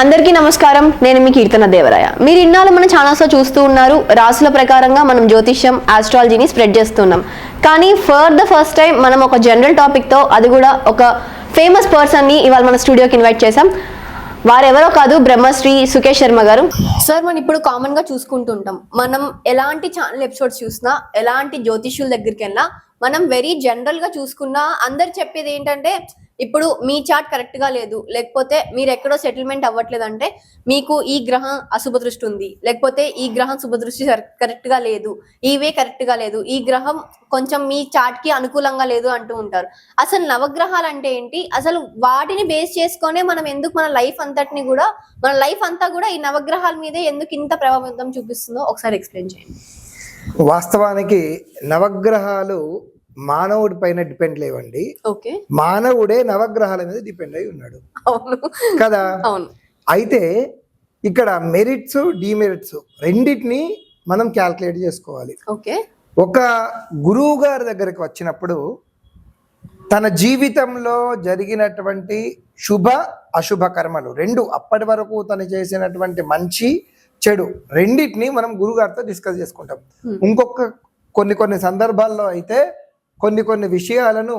అందరికీ నమస్కారం. నేను మీ కీర్తన దేవరాయ. మీరు ఇన్నాళ్ళు మన ఛానల్స్లో చూస్తూ ఉన్నారు. రాసుల ప్రకారంగా మనం జ్యోతిష్యం ఆస్ట్రాలజీని స్ప్రెడ్ చేస్తున్నాం. కానీ ఫర్ ద ఫస్ట్ టైం మనం ఒక జనరల్ టాపిక్తో అది కూడా ఒక ఫేమస్ పర్సన్ని ఇవాళ మన స్టూడియోకి ఇన్వైట్ చేసాం వారెవరో కాదు బ్రహ్మశ్రీ సుకేష్ శర్మ గారు. సార్ మనం ఇప్పుడు కామన్గా చూసుకుంటుంటాం మనం ఎలాంటి ఛానల్ ఎపిసోడ్స్ చూసినా ఎలాంటి జ్యోతిష్యుల దగ్గరికి వెళ్ళినా మనం వెరీ జనరల్గా చూసుకున్నా అందరు చెప్పేది ఏంటంటే ఇప్పుడు మీ చార్ట్ కరెక్ట్గా లేదు. లేకపోతే మీరు ఎక్కడో సెటిల్మెంట్ అవ్వట్లేదు అంటే మీకు ఈ గ్రహం అశుభ దృష్టి ఉంది. లేకపోతే ఈ గ్రహం శుభ దృష్టి కరెక్ట్గా లేదు. ఈ వే కరెక్ట్గా లేదు. ఈ గ్రహం కొంచెం మీ చార్ట్కి అనుకూలంగా లేదు అంటూ ఉంటారు. అసలు నవగ్రహాలు అంటే ఏంటి? అసలు వాటిని బేస్ చేసుకొనే మనం ఎందుకు మన లైఫ్ అంతటిని కూడా మన లైఫ్ అంతా కూడా ఈ నవగ్రహాల మీదే ఎందుకు ఇంత ప్రభావితం చూపిస్తుందో ఒకసారి ఎక్స్ప్లెయిన్ చేయండి. వాస్తవానికి నవగ్రహాలు మానవుడి పైన డిపెండ్ లేవండి. ఓకే. మానవుడే నవగ్రహాల మీద డిపెండ్ అయి ఉన్నాడు. కదా? అయితే ఇక్కడ మెరిట్స్ డిమెరిట్స్ రెండింటిని మనం క్యాల్కులేట్ చేసుకోవాలి. ఓకే. ఒక గురువు గారి దగ్గరికి వచ్చినప్పుడు తన జీవితంలో జరిగినటువంటి శుభ అశుభ కర్మలు రెండు అప్పటి వరకు తను చేసినటువంటి మంచి చెడు రెండింటిని మనం గురుగారితో డిస్కస్ చేసుకుంటాం. ఇంకొక కొన్ని కొన్ని సందర్భాల్లో అయితే కొన్ని కొన్ని విషయాలను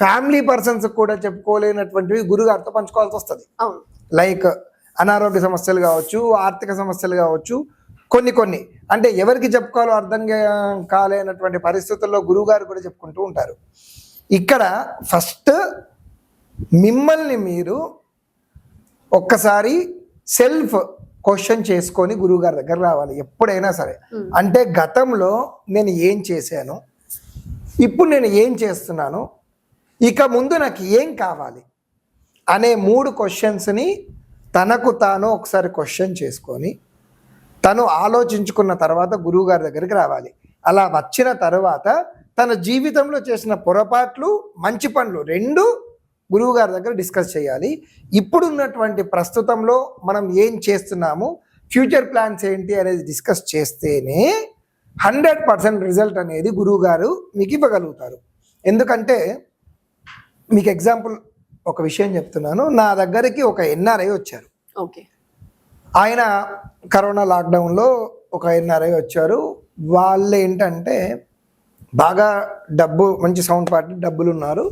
ఫ్యామిలీ పర్సన్స్ కూడా చెప్పుకోలేనటువంటివి గురుగారితో పంచుకోవాల్సి వస్తుంది. లైక్ అనారోగ్య సమస్యలు కావచ్చు ఆర్థిక సమస్యలు కావచ్చు కొన్ని కొన్ని. అంటే ఎవరికి చెప్పుకోవాలో అర్థం కాలేనటువంటి పరిస్థితుల్లో గురువుగారు కూడా చెప్పుకుంటూ ఉంటారు. ఇక్కడ ఫస్ట్ మిమ్మల్ని మీరు ఒక్కసారి సెల్ఫ్ క్వశ్చన్ చేసుకొని గురువుగారి దగ్గర రావాలి ఎప్పుడైనా సరే. అంటే గతంలో నేను ఏం చేశాను? ఇప్పుడు నేను ఏం చేస్తున్నాను ఇక ముందు నాకు ఏం కావాలి అనే మూడు క్వశ్చన్స్ని తనకు తాను ఒకసారి క్వశ్చన్ చేసుకొని తను ఆలోచించుకున్న తర్వాత గురువుగారి దగ్గరికి రావాలి. అలా వచ్చిన తర్వాత తన జీవితంలో చేసిన పొరపాట్లు మంచి పనులు రెండు గురువుగారి దగ్గర డిస్కస్ చేయాలి. ఇప్పుడున్నటువంటి ప్రస్తుతంలో మనం ఏం చేస్తున్నాము ఫ్యూచర్ ప్లాన్స్ ఏంటి అనేది డిస్కస్ చేస్తేనే హండ్రెడ్ పర్సెంట్ రిజల్ట్ అనేది గురువుగారు మీకు ఇవ్వగలుగుతారు ఎందుకంటే మీకు ఎగ్జాంపుల్ ఒక విషయం చెప్తున్నాను. నా దగ్గరికి ఒక ఎన్ఆర్ఐ వచ్చారు. ఓకే. ఆయన కరోనా లాక్డౌన్లో ఒక ఎన్ఆర్ఐ వచ్చారు. వాళ్ళు ఏంటంటే బాగా డబ్బు మంచి సౌండ్ పార్టీ డబ్బులు ఉన్నారు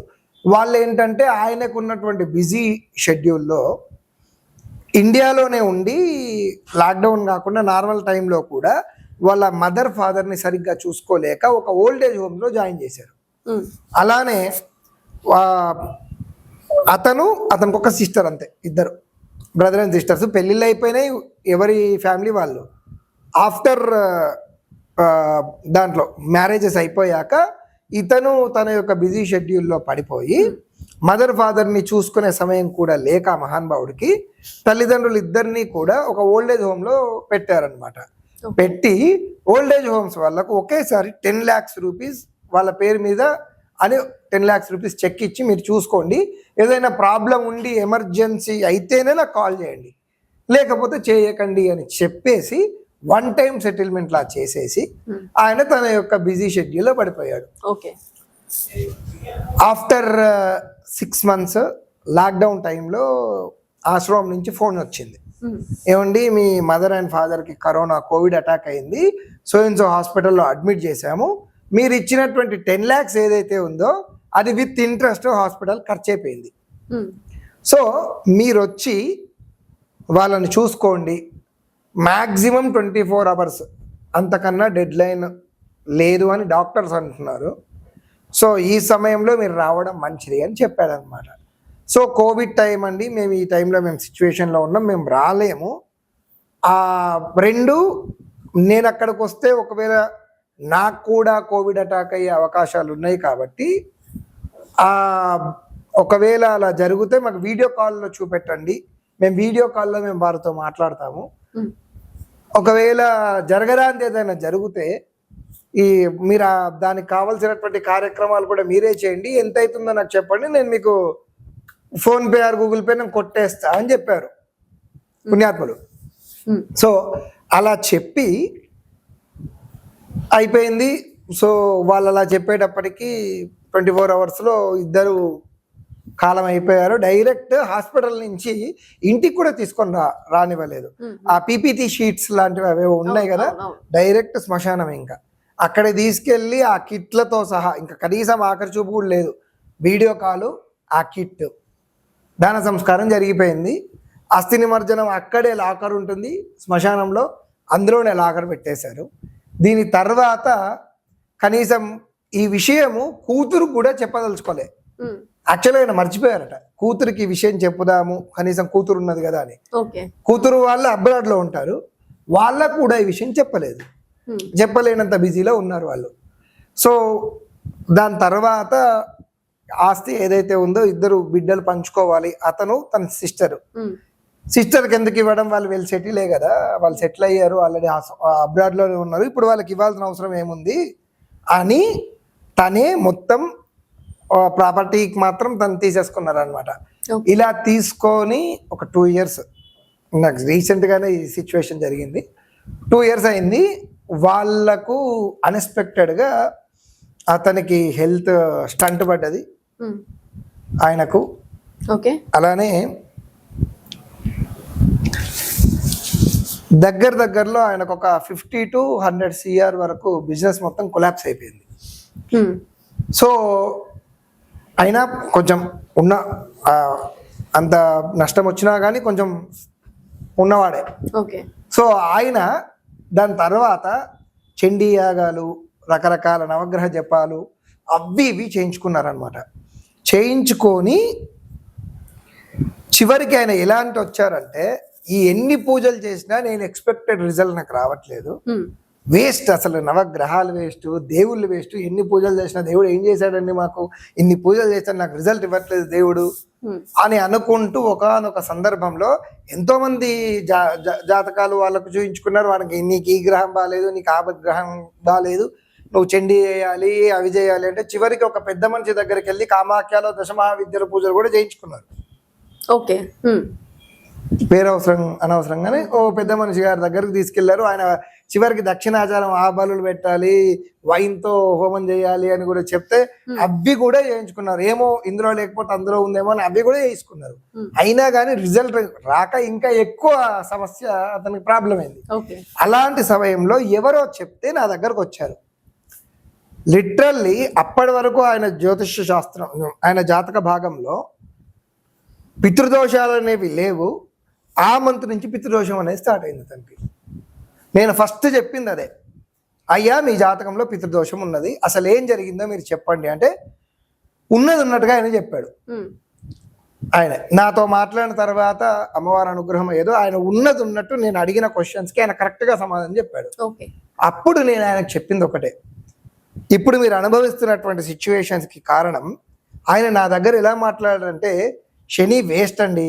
వాళ్ళు ఏంటంటే ఆయనకు ఉన్నటువంటి బిజీ షెడ్యూల్లో ఇండియాలోనే ఉండి లాక్డౌన్ కాకుండా నార్మల్ టైంలో కూడా వాళ్ళ మదర్ ఫాదర్ని సరిగ్గా చూసుకోలేక ఒక ఓల్డ్ ఏజ్ హోమ్లో జాయిన్ చేశారు. అలానే అతను అతనికి ఒక సిస్టర్ అంతే ఇద్దరు. Brother and sisters. పెళ్ళిళ్ళు అయిపోయినాయి ఎవరి ఫ్యామిలీ వాళ్ళు. ఆఫ్టర్ దాంట్లో మ్యారేజెస్ అయిపోయాక ఇతను తన యొక్క బిజీ షెడ్యూల్లో పడిపోయి మదర్ ఫాదర్ని చూసుకునే సమయం కూడా లేక మహానుభావుడికి తల్లిదండ్రులు ఇద్దరిని కూడా ఒక ఓల్డ్ ఏజ్ హోమ్లో పెట్టారనమాట పెట్టి ఓల్డ్ ఏజ్ హోమ్స్ వాళ్ళకు ఒకేసారి టెన్ ల్యాక్స్ రూపీస్ వాళ్ళ పేరు మీద అని టెన్ ల్యాక్స్ రూపీస్ చెక్ ఇచ్చి మీరు చూసుకోండి. ఏదైనా ప్రాబ్లం ఉండి ఎమర్జెన్సీ అయితేనే నాకు కాల్ చేయండి. లేకపోతే చేయకండి అని చెప్పేసి వన్ టైం సెటిల్మెంట్ లా చేసేసి Hmm. ఆయన తన యొక్క బిజీ షెడ్యూల్లో పడిపోయాడు. Okay after six months lockdown టైంలో ఆశ్రమం నుంచి ఫోన్ వచ్చింది. ఏమండి మీ మదర్ అండ్ ఫాదర్కి కరోనా కోవిడ్ అటాక్ అయింది. సో అండ్ సో హాస్పిటల్లో అడ్మిట్ చేశాము. మీరు ఇచ్చినటువంటి టెన్ ల్యాక్స్ ఏదైతే ఉందో అది విత్ ఇంట్రెస్ట్ హాస్పిటల్ ఖర్చు అయిపోయింది ఉమ్, సో మీరు వచ్చి వాళ్ళని చూసుకోండి. Maximum twenty four hours. అంతకన్నా డెడ్ లైన్ లేదు అని డాక్టర్స్ అంటున్నారు. సో ఈ సమయంలో మీరు రావడం మంచిది అని చెప్పాడనమాట సో కోవిడ్ టైం అండి మేము ఈ టైంలో మేము సిచ్యువేషన్లో ఉన్నాం మేము రాలేము. ఆ రెండు నేను అక్కడికి వస్తే ఒకవేళ నాకు కూడా కోవిడ్ అటాక్ అయ్యే అవకాశాలు ఉన్నాయి కాబట్టి ఆ ఒకవేళ అలా జరిగితే మాకు వీడియో కాల్లో చూపెట్టండి. మేము వీడియో కాల్లో మేము వారితో మాట్లాడతాము. ఒకవేళ జరగరాంది ఏదైనా జరిగితే ఈ మీరు దానికి కావాల్సినటువంటి కార్యక్రమాలు కూడా మీరే చేయండి. ఎంత అవుతుందో నాకు చెప్పండి నేను మీకు PhonePe or Google Pay నేను కొట్టేస్తా అని చెప్పారు పుణ్యాత్ములు. సో అలా చెప్పి అయిపోయింది. సో వాళ్ళు అలా చెప్పేటప్పటికి ట్వంటీ ఫోర్ అవర్స్లో ఇద్దరు కాలం అయిపోయారు. డైరెక్ట్ హాస్పిటల్ నుంచి ఇంటికి కూడా తీసుకొని రా రానివ్వలేదు. ఆ పీపీటీ షీట్స్ లాంటివి అవి ఉన్నాయి కదా. డైరెక్ట్ శ్మశానం ఇంకా. అక్కడ తీసుకెళ్ళి ఆ కిట్లతో సహా ఇంకా కనీసం ఆఖరి చూపు కూడా లేదు. వీడియో కాలు ఆ కిట్. దాన సంస్కారం జరిగిపోయింది. అస్థి నిమజ్జనం అక్కడే లాకర్ ఉంటుంది. శ్మశానంలో అందులోనే లాకర్ పెట్టేశారు. దీని తర్వాత కనీసం ఈ విషయము కూతురు కూడా చెప్పదలుచుకోలే. ఉమ్, యాక్చువల్గా ఆయన మర్చిపోయారట. కూతురికి ఈ విషయం చెప్పుదాము కనీసం కూతురు ఉన్నది కదా అని. కూతురు వాళ్ళు అబ్రాడ్లో ఉంటారు. వాళ్ళకు కూడా ఈ విషయం చెప్పలేదు. చెప్పలేనంత బిజీలో ఉన్నారు వాళ్ళు. సో దాని తర్వాత ఆస్తి ఏదైతే ఉందో ఇద్దరు బిడ్డలు పంచుకోవాలి. అతను తన సిస్టర్ సిస్టర్కి ఎందుకు ఇవ్వడం? వాళ్ళు వెళ్ళి సెటిలే కదా. వాళ్ళు సెటిల్ అయ్యారు. ఆల్రెడీ అబ్రాడ్లోనే ఉన్నారు. ఇప్పుడు వాళ్ళకి ఇవ్వాల్సిన అవసరం ఏముంది? అని తనే మొత్తం ప్రాపర్టీకి మాత్రం తను తీసేసుకున్నారు అనమాట. ఇలా తీసుకొని ఒక టూ ఇయర్స్ నాకు రీసెంట్గానే ఈ సిచ్యువేషన్ జరిగింది. టూ ఇయర్స్ అయింది. వాళ్ళకు అన్ఎక్స్పెక్టెడ్గా అతనికి హెల్త్ స్టంట్ పడ్డది. ఆయనకు ఓకే అలానే దగ్గర దగ్గరలో ఆయనకు ఒక ఫిఫ్టీ టు హండ్రెడ్ సిఆర్ వరకు బిజినెస్ మొత్తం కొలాప్స్ అయిపోయింది. ఉమ్, సో అయినా కొంచెం ఉన్న అంత నష్టం వచ్చినా కానీ కొంచెం ఉన్నవాడే. ఓకే సో ఆయన దాని తర్వాత చండీ యాగాలు రకరకాల నవగ్రహ జపాలు అవి ఇవి చేయించుకున్నారనమాట చేయించుకొని చివరికి ఆయన ఎలాంటి వచ్చారంటే ఈ ఎన్ని పూజలు చేసినా నేను ఎక్స్పెక్టెడ్ రిజల్ట్ నాకు రావట్లేదు. వేస్ట్ అసలు నవగ్రహాలు వేస్ట్ దేవుళ్ళు వేస్ట్ ఎన్ని పూజలు చేసినా దేవుడు ఏం చేశాడండి మాకు? ఇన్ని పూజలు చేశాడు నాకు రిజల్ట్ ఇవ్వట్లేదు దేవుడు. ఉమ్, అని అనుకుంటూ ఒకనొక సందర్భంలో ఎంతో మంది జాతకాలు వాళ్ళకు చూపించుకున్నారు వాళ్ళకి నీకు ఈ గ్రహం బాగాలేదు నీకు ఆ గ్రహం బాగాలేదు నువ్వు చండీ చేయాలి అవి చేయాలి అంటే చివరికి ఒక పెద్ద మనిషి దగ్గరికి వెళ్ళి కామాఖ్యలో దశమహావిద్యల పూజలు కూడా చేయించుకున్నారు. ఓకే. పేరు అవసరం అనవసరంగానే ఓ పెద్ద మనిషి గారి దగ్గరికి తీసుకెళ్ళారు. ఆయన చివరికి దక్షిణాచారం ఆ బలులు పెట్టాలి వైన్తో హోమం చేయాలి అని కూడా చెప్తే అవి కూడా చేయించుకున్నారు. ఏమో ఇందులో లేకపోతే అందులో ఉందేమో అని అవి కూడా చేయించుకున్నారు. అయినా కానీ రిజల్ట్ రాక ఇంకా ఎక్కువ సమస్య అతనికి ప్రాబ్లం అయింది. అలాంటి సమయంలో ఎవరో చెప్తే నా దగ్గరకు వచ్చారు. లిటరల్లీ అప్పటి వరకు ఆయన జ్యోతిష శాస్త్రం ఆయన జాతక భాగంలో పితృదోషాలు అనేవి లేవు. ఆ మంత్ నుంచి పితృదోషం అనేది స్టార్ట్ అయింది తనకి. నేను ఫస్ట్ చెప్పింది అదే. అయ్యా మీ జాతకంలో పితృదోషం ఉన్నది. అసలు ఏం జరిగిందో మీరు చెప్పండి అంటే ఉన్నది ఉన్నట్టుగా ఆయన చెప్పాడు. ఆయన నాతో మాట్లాడిన తర్వాత అమ్మవారి అనుగ్రహం ఏదో ఆయన ఉన్నది ఉన్నట్టు నేను అడిగిన క్వశ్చన్స్కి ఆయన కరెక్ట్గా సమాధానం చెప్పాడు. అప్పుడు నేను ఆయనకు చెప్పింది ఒకటే. ఇప్పుడు మీరు అనుభవిస్తున్నటువంటి సిచ్యువేషన్స్కి కారణం ఆయన నా దగ్గర ఎలా మాట్లాడారంటే శని వేస్ట్ అండి.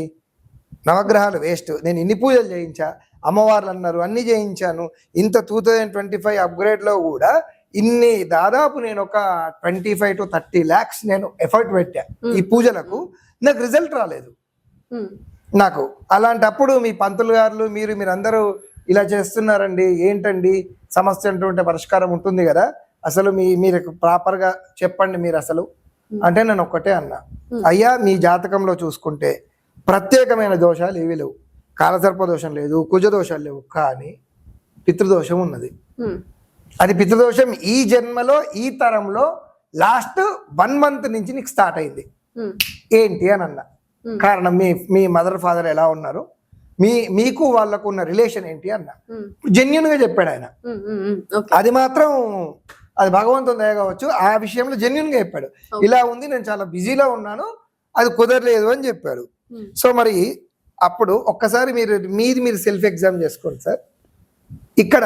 నవగ్రహాలు వేస్ట్ నేను ఇన్ని పూజలు చేయించా అమ్మవార్లు అన్నారు అన్ని చేయించాను. ఇంత టూ థౌజండ్ ట్వంటీ ఫైవ్ అప్గ్రేడ్లో కూడా ఇన్ని దాదాపు నేను ఒక twenty five to thirty lakhs నేను ఎఫర్ట్ పెట్టా ఈ పూజలకు. నాకు రిజల్ట్ రాలేదు. నాకు అలాంటప్పుడు మీ పంతులు గారు మీరు మీరందరూ ఇలా చేస్తున్నారండి ఏంటండి? సమస్య అంటుంటే పరిష్కారం ఉంటుంది కదా. అసలు మీ మీరు ప్రాపర్గా చెప్పండి మీరు అసలు. అంటే నేను ఒక్కటే అన్నా. అయ్యా మీ జాతకంలో చూసుకుంటే ప్రత్యేకమైన దోషాలు ఏవి లేవు. కాలసర్ప దోషం లేదు కుజ దోషాలు లేవు కానీ పితృదోషం ఉన్నది. అది పితృదోషం ఈ జన్మలో ఈ తరంలో లాస్ట్ వన్ మంత్ నుంచి నీకు స్టార్ట్ అయింది. ఏంటి అని అన్న. కారణం మీ మీ మదర్ ఫాదర్ ఎలా ఉన్నారు? మీ మీకు వాళ్ళకు ఉన్న రిలేషన్ ఏంటి అన్న. జెన్యున్గా చెప్పాడు ఆయన. అది మాత్రం అది భగవంతుని దయ కావచ్చు. ఆ విషయంలో జెన్యున్గా చెప్పాడు. ఇలా ఉంది నేను చాలా బిజీలో ఉన్నాను అది కుదరలేదు అని చెప్పాడు. ఉమ్, సో మరి అప్పుడు ఒక్కసారి మీరు మీది మీరు సెల్ఫ్ ఎగ్జామ్ చేసుకోండి సార్. ఇక్కడ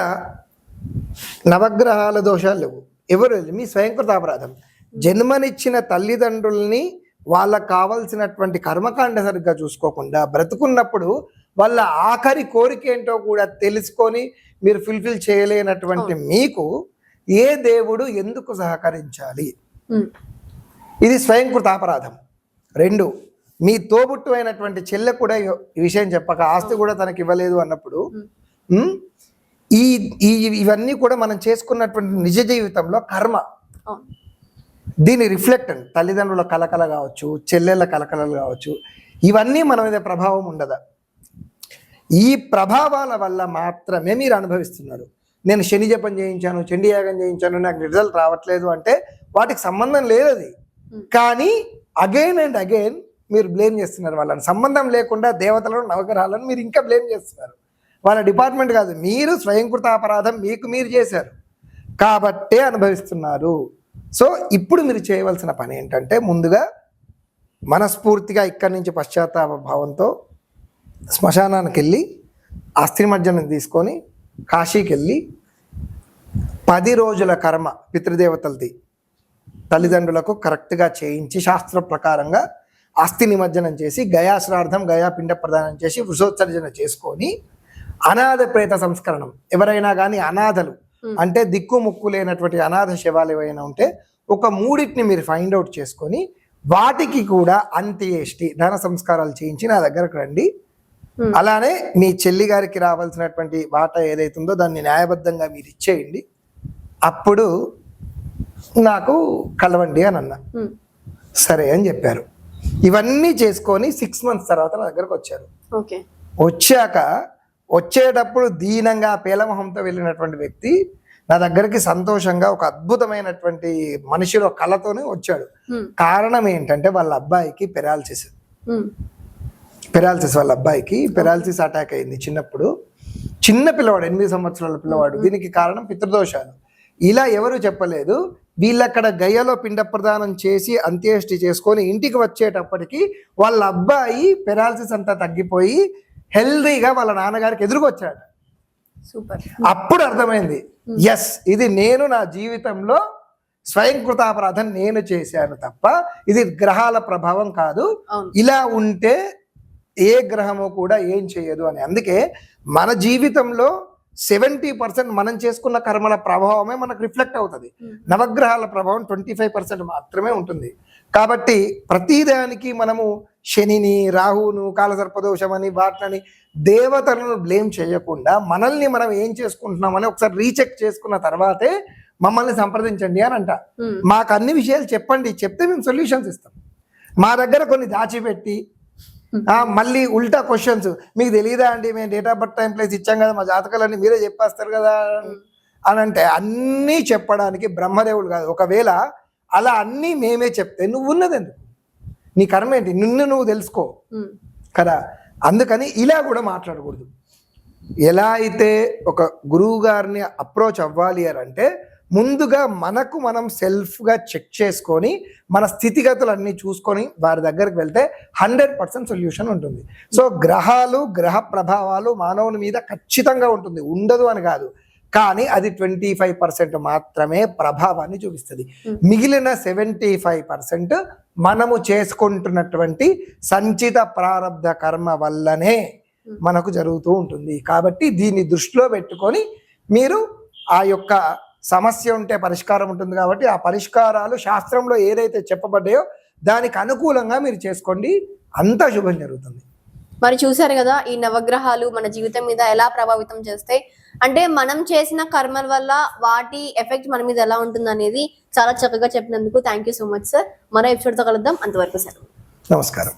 నవగ్రహాల దోషాలు లేవు. ఎవరు. మీ స్వయంకృత అపరాధం. జన్మనిచ్చిన తల్లిదండ్రుల్ని వాళ్ళకు కావాల్సినటువంటి కర్మకాండ సరిగ్గా చూసుకోకుండా బ్రతుకున్నప్పుడు వాళ్ళ ఆఖరి కోరిక ఏంటో కూడా తెలుసుకొని మీరు ఫుల్ఫిల్ చేయలేనటువంటి మీకు ఏ దేవుడు ఎందుకు సహకరించాలి? ఇది స్వయంకృత అపరాధం. రెండు మీ తోబుట్టు అయినటువంటి చెల్లె కూడా ఈ- విషయం చెప్పక ఆస్తి కూడా తనకి ఇవ్వలేదు అన్నప్పుడు ఈ ఇవన్నీ కూడా మనం చేసుకున్నటువంటి నిజ జీవితంలో కర్మ. దీని రిఫ్లెక్టెంట్ తల్లిదండ్రుల కలకల కావచ్చు చెల్లెళ్ళ కలకలలు కావచ్చు ఇవన్నీ మన మీద ప్రభావం ఉండదా? ఈ ప్రభావాల వల్ల మాత్రమే మీరు అనుభవిస్తున్నారు. నేను శని జపం చేయించాను చండీ యాగం చేయించాను నాకు రిజల్ట్ రావట్లేదు అంటే వాటికి సంబంధం లేదు అది. కానీ అగైన్ అండ్ అగైన్ మీరు బ్లేమ్ చేస్తున్నారు వాళ్ళని. సంబంధం లేకుండా దేవతలను నవగ్రహాలను మీరు ఇంకా బ్లేమ్ చేస్తున్నారు. వాళ్ళ డిపార్ట్మెంట్ కాదు మీరు స్వయంకృత అపరాధం మీకు మీరు చేశారు. కాబట్టే అనుభవిస్తున్నారు. సో ఇప్పుడు మీరు చేయవలసిన పని ఏంటంటే ముందుగా మనస్ఫూర్తిగా ఇక్కడి నుంచి పశ్చాత్తాప భావంతో శ్మశానానికి వెళ్ళి అస్థిమజ్జనం తీసుకొని కాశీకి వెళ్ళి పది రోజుల కర్మ పితృదేవతలది తల్లిదండ్రులకు కరెక్ట్గా చేయించి శాస్త్ర ప్రకారంగా అస్థి నిమజ్జనం చేసి గయా శ్రార్థం గయా పిండ ప్రదానం చేసి వృషోత్సర్జన చేసుకొని అనాథ ప్రేత సంస్కరణం. ఎవరైనా కానీ అనాథలు అంటే దిక్కు ముక్కు లేనటువంటి అనాథ శవాలు ఏవైనా ఉంటే ఒక మూడింటిని మీరు ఫైండ్ అవుట్ చేసుకొని వాటికి కూడా అంత్యేష్టి ధన సంస్కారాలు చేయించి నా దగ్గరకు రండి. అలానే మీ చెల్లి గారికి రావాల్సినటువంటి వాటా ఏదైతుందో దాన్ని న్యాయబద్ధంగా మీరు ఇచ్చేయండి. అప్పుడు నాకు కలవండి అని అన్నా. సరే అని చెప్పారు. ఇవన్నీ చేసుకొని సిక్స్ మంత్స్ తర్వాత నా దగ్గరకు వచ్చారు. ఓకే. వచ్చాక వచ్చేటప్పుడు దీనంగా పేలమొహంతో వెళ్ళినటువంటి వ్యక్తి నా దగ్గరికి సంతోషంగా ఒక అద్భుతమైనటువంటి మనిషిలో కళతోనే వచ్చాడు. కారణం ఏంటంటే వాళ్ళ అబ్బాయికి పెరాలసిస్ పెరాలసిస్ వాళ్ళ అబ్బాయికి పెరాలసిస్ అటాక్ అయింది చిన్నప్పుడు. చిన్న పిల్లవాడు ఎనిమిది సంవత్సరాల పిల్లవాడు. దీనికి కారణం పితృదోషాలు. ఇలా ఎవరు చెప్పలేదు. వీళ్ళక్కడ గయ్యలో పిండ ప్రదానం చేసి అంత్యేష్టి చేసుకొని ఇంటికి వచ్చేటప్పటికి వాళ్ళ అబ్బాయి పెరాలసిస్ అంతా తగ్గిపోయి హెల్దీగా వాళ్ళ నాన్నగారికి ఎదురుకొచ్చాడు. సూపర్. అప్పుడు అర్థమైంది. ఎస్ ఇది నేను నా జీవితంలో స్వయం కృతాపరాధం నేను చేశాను తప్ప ఇది గ్రహాల ప్రభావం కాదు. ఇలా ఉంటే ఏ గ్రహము కూడా ఏం చేయదు అని. అందుకే మన జీవితంలో సెవెంటీ పర్సెంట్ మనం చేసుకున్న కర్మల ప్రభావమే మనకు రిఫ్లెక్ట్ అవుతుంది. నవగ్రహాల ప్రభావం ట్వంటీ ఫైవ్ పర్సెంట్ మాత్రమే ఉంటుంది. కాబట్టి ప్రతిదానికి మనము శనిని రాహువును కాలసర్పదోషమని వాటిని దేవతలను బ్లేమ్ చేయకుండా మనల్ని మనం ఏం చేసుకుంటున్నామని ఒకసారి రీచెక్ చేసుకున్న తర్వాతే మమ్మల్ని సంప్రదించండి అని అంట. మాకు అన్ని విషయాలు చెప్పండి చెప్తే మేము సొల్యూషన్స్ ఇస్తాం. మా దగ్గర కొన్ని దాచిపెట్టి మళ్ళీ ఉల్టా క్వశ్చన్స్ మీకు తెలియదా అండి? మేము date of birth time place ఇచ్చాం కదా మా జాతకాలన్నీ మీరే చెప్పేస్తారు కదా అని. అంటే అన్నీ చెప్పడానికి బ్రహ్మదేవుడు కాదు. ఒకవేళ అలా అన్నీ మేమే చెప్తే నువ్వు ఉన్నది ఎందుకు? నీ కర్మ ఏంటి? నిన్ను నువ్వు తెలుసుకో. కదా? అందుకని ఇలా కూడా మాట్లాడకూడదు. ఎలా అయితే ఒక గురువు గారిని అప్రోచ్ అవ్వాలి అని అంటే ముందుగా మనకు మనం సెల్ఫ్గా చెక్ చేసుకొని మన స్థితిగతులన్నీ చూసుకొని వారి దగ్గరికి వెళ్తే హండ్రెడ్ పర్సెంట్ సొల్యూషన్ ఉంటుంది. సో గ్రహాలు గ్రహ ప్రభావాలు మానవుని మీద ఖచ్చితంగా ఉంటుంది. ఉండదు అని కాదు. కానీ అది ట్వంటీ ఫైవ్ పర్సెంట్ మాత్రమే ప్రభావాన్ని చూపిస్తుంది. మిగిలిన సెవెంటీ ఫైవ్ పర్సెంట్ మనము చేసుకుంటున్నటువంటి సంచిత ప్రారంధ కర్మ వల్లనే మనకు జరుగుతూ ఉంటుంది. కాబట్టి దీన్ని దృష్టిలో పెట్టుకొని మీరు ఆ యొక్క సమస్య ఉంటే పరిష్కారం ఉంటుంది కాబట్టి ఆ పరిష్కారాలు శాస్త్రంలో ఏదైతే చెప్పబడ్డాయో దానికి అనుకూలంగా మీరు చేసుకోండి. అంతా శుభం జరుగుతుంది. మరి చూసారు కదా ఈ నవగ్రహాలు మన జీవితం మీద ఎలా ప్రభావితం చేస్తాయి? అంటే మనం చేసిన కర్మల వల్ల వాటి ఎఫెక్ట్ మన మీద ఎలా ఉంటుంది అనేది చాలా చక్కగా చెప్పినందుకు thank you so much sir. మరో ఎపిసోడ్తో కలుద్దాం. అంతవరకు సార్ నమస్కారం.